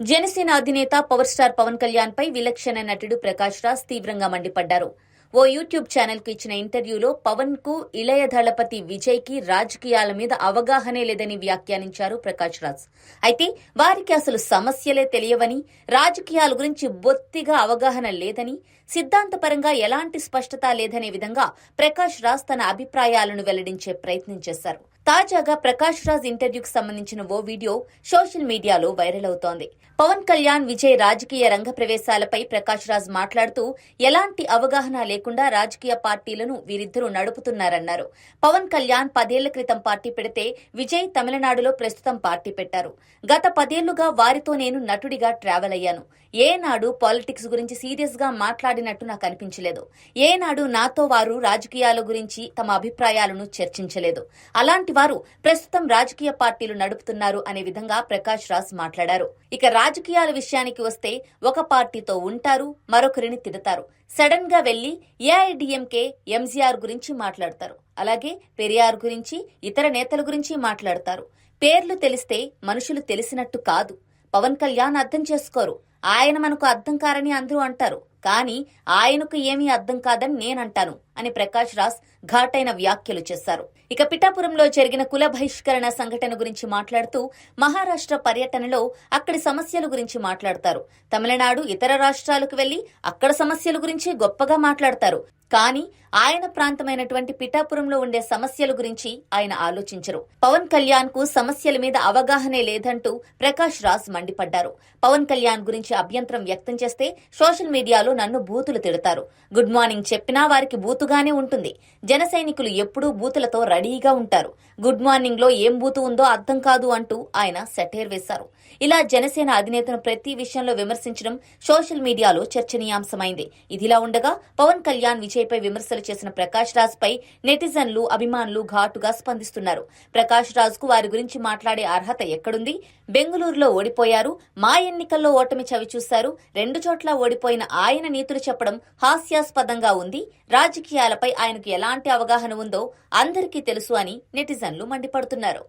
జనసేన అధినేత power star Pawan Kalyan పై విలక్షణ నటుడు ప్రకాష్ రాజ్ తీవ్రంగా మండిపడ్డారు. ఓ యూట్యూబ్ ఛానల్కు ఇచ్చిన ఇంటర్వ్యూలో పవన్కు ఇళయ దళపతి విజయ్కి రాజకీయాల మీద అవగాహనే లేదని వ్యాఖ్యానించారు ప్రకాష్ రాజ్. అయితే వారికి అసలు సమస్యలే తెలియవని రాజకీయాల గురించి బొత్తిగా అవగాహన లేదని సిద్ధాంతపరంగా ఎలాంటి స్పష్టత లేదనే విధంగా ప్రకాష్ రాజ్ తన అభిప్రాయాలను వెల్లడించే ప్రయత్నం చేశారు. తాజాగా ప్రకాష్ రాజ్ ఇంటర్వ్యూకి సంబంధించిన ఓ వీడియో సోషల్ మీడియాలో వైరల్ అవుతోంది. పవన్ కళ్యాణ్ విజయ్ రాజకీయ రంగ ప్రవేశాలపై ప్రకాష్ రాజ్ మాట్లాడుతూ ఎలాంటి అవగాహన లేకుండా రాజకీయ పార్టీలను వీరిద్దరూ నడుపుతున్నారన్నారు. పవన్ కళ్యాణ్ పదేళ్ళ క్రితం పార్టీ పెడితే విజయ్ తమిళనాడులో ప్రస్తుతం పార్టీ పెట్టారు. గత పదేళ్ళుగా వారితో నేను నటుడిగా ట్రావెల్ అయ్యాను. ఏనాడు పాలిటిక్స్ గురించి సీరియస్గా మాట్లాడినట్టు నాకు అనిపించలేదు. ఏనాడు నాతో వారు రాజకీయాల గురించి తమ అభిప్రాయాలను చర్చించలేదు. అలాంటి వారు ప్రస్తుతం రాజకీయ పార్టీలు నడుపుతున్నారు అనే విధంగా ప్రకాష్ రాజ్ మాట్లాడారు. ఇక రాజకీయాల విషయానికి వస్తే ఒక పార్టీతో ఉంటారు మరొకరిని తిడతారు. సడన్గా వెళ్ళి ఏఐడిఎంకే ఎంజీఆర్ గురించి మాట్లాడతారు. అలాగే పెరియార్ గురించి ఇతర నేతల గురించి మాట్లాడతారు. పేర్లు తెలిస్తే మనుషులు తెలిసినట్టు కాదు. పవన్ కళ్యాణ్ అర్థం చేసుకోరు. ఆయన మనకు అర్థం కారని అందరూ అంటారు. కానీ ఆయనకు ఏమీ అర్థం కాదని నేనంటాను. అని ప్రకాష్ రాజ్ ఘాటైన వ్యాఖ్యలు చేశారు. ఇక పిఠాపురంలో జరిగిన కుల బహిష్కరణ సంఘటన గురించి మాట్లాడుతూ మహారాష్ట్ర పర్యటనలో అక్కడి సమస్యల గురించి మాట్లాడతారు. తమిళనాడు ఇతర రాష్ట్రాలకు వెళ్ళి అక్కడ సమస్యల గురించి గొప్పగా మాట్లాడతారు. కానీ ఆయన ప్రాంతమైనటువంటి పిఠాపురంలో ఉండే సమస్యల గురించి ఆయన ఆలోచించరు. పవన్ కళ్యాణ్కు సమస్యల మీద అవగాహనే లేదంటూ ప్రకాష్ రాజ్ మండిపడ్డారు. పవన్ కళ్యాణ్ గురించి అభ్యంతరం వ్యక్తం చేస్తే సోషల్ మీడియాలో నన్ను బూతులు తిడతారు. గుడ్ మార్నింగ్ చెప్పినా వారికి బూతుగానే ఉంటుంది. జన సైనికులు ఎప్పుడూ బూతులతో రెడీగా ఉంటారు. గుడ్ మార్నింగ్లో ఏం బూతు ఉందో అర్థం కాదు అంటూ ఆయన సెటైర్ వేశారు. ఇలా జనసేన అధినేతను ప్రతి విషయంలో విమర్శించడం సోషల్ మీడియాలో చర్చనీయాంశమైంది. ఇదిలా ఉండగా పవన్ కళ్యాణ్ విజయ్పై విమర్శలు చేసిన ప్రకాష్ రాజ్ పై నెటిజన్లు అభిమానులు ఘాటుగా స్పందిస్తున్నారు. ప్రకాష్ రాజ్కు వారి గురించి మాట్లాడే అర్హత ఎక్కడుంది? బెంగళూరులో ఓడిపోయారు. మా ఎన్నికల్లో ఓటమి చవి చూశారు రెండు చోట్ల ఓడిపోయిన ఆయన నీతులు చెప్పడం హాస్యాస్పదంగా ఉంది. రాజకీయ రాజకీయాలపై ఆయనకు ఎలాంటి అవగాహన ఉందో అందరికీ తెలుసు అని నెటిజన్లు మండిపడుతున్నారు.